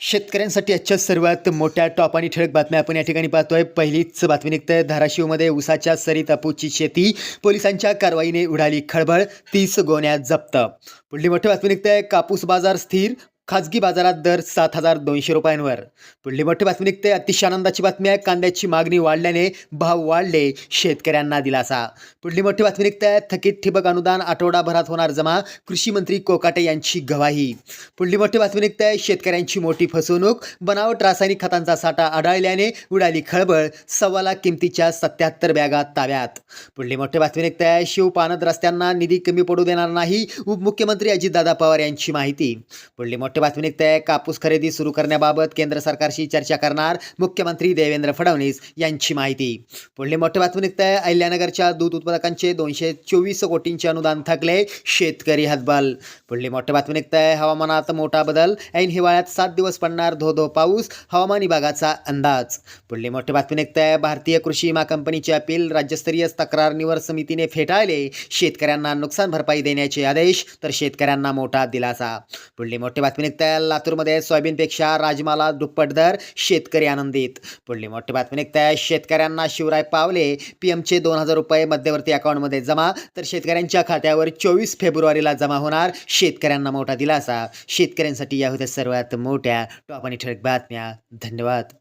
शेतकऱ्यांसाठी आजच्या सर्वात मोठ्या टॉप आणि ठळक बातम्या आपण या ठिकाणी पाहतोय. पहिलीच बातमी निघतंय. धाराशिवमध्ये उसाच्या सरीत अपूची शेती. पोलिसांच्या कारवाईने उडाली खळबळ. तीस गोण्या जप्त. पुढली मोठी बातमी निघतंय. कापूस बाजार स्थिर. खाजगी बाजारात दर सात हजार दोनशे रुपयांवर. पुढली मोठी बातमी निघते. अतिशय आनंदाची बातमी आहे. कांद्याची मागणी वाढल्याने भाव वाढले शेतकऱ्यांना दिलासा. पुढली मोठी बातमी निघते. थकीत ठिबक अनुदान आठवडाभरात होणार जमा कृषी मंत्री कोकाटे यांची गवाही. पुढली मोठी बातमी निघते. शेतकऱ्यांची मोठी फसवणूक बनावट रासायनिक खतांचा साठा आढळल्याने उडाली खळबळ सव्वा लाख किमतीच्या सत्याहत्तर बॅगा ताब्यात. पुढली मोठी बातमी निघते. शिवपानद रस्त्यांना निधी कमी पडू देणार नाही उपमुख्यमंत्री अजितदादा पवार यांची माहिती. पुढली मोठी बातमी निघते कापूस खरेदी सुरू करण्याबाबत केंद्र सरकारशी चर्चा करणार मुख्यमंत्री देवेंद्र फडणवीस यांची माहिती. पुढली मोठी बातमी निघते अहिल्यानगरच्या दूध उत्पादकांचे दोनशे चोवीस कोटींचे अनुदान थकले शेतकरी हतबल. पुढली मोठी बातमी निघते हवामानात मोठा बदल. ऐन हिवाळ्यात सात दिवस पडणार धो धो पाऊस. हवामान विभागाचा अंदाज. पुढली मोठी बातमी निघते भारतीय कृषी विमा कंपनीचे अपील राज्यस्तरीय तक्रार निवड समितीने फेटाळले. शेतकऱ्यांना नुकसान भरपाई देण्याचे आदेश तर शेतकऱ्यांना मोठा दिलासा. पुढली मोठी बातमी निघते लातूरमध्ये सोयाबीनपेक्षा राजमाला दुप्पट दर शेतकरी आनंदित. पुढली मोठी बातमी निघताय शेतकऱ्यांना शिवराय पावले. पीएमचे दोन हजार रुपये मध्यवर्ती अकाउंटमध्ये जमा. तर शेतकऱ्यांच्या खात्यावर चोवीस फेब्रुवारीला जमा होणार शेतकऱ्यांना मोठा दिलासा. शेतकऱ्यांसाठी या होत्या सर्वात मोठ्या टॉप आणि ठळक बातम्या. धन्यवाद.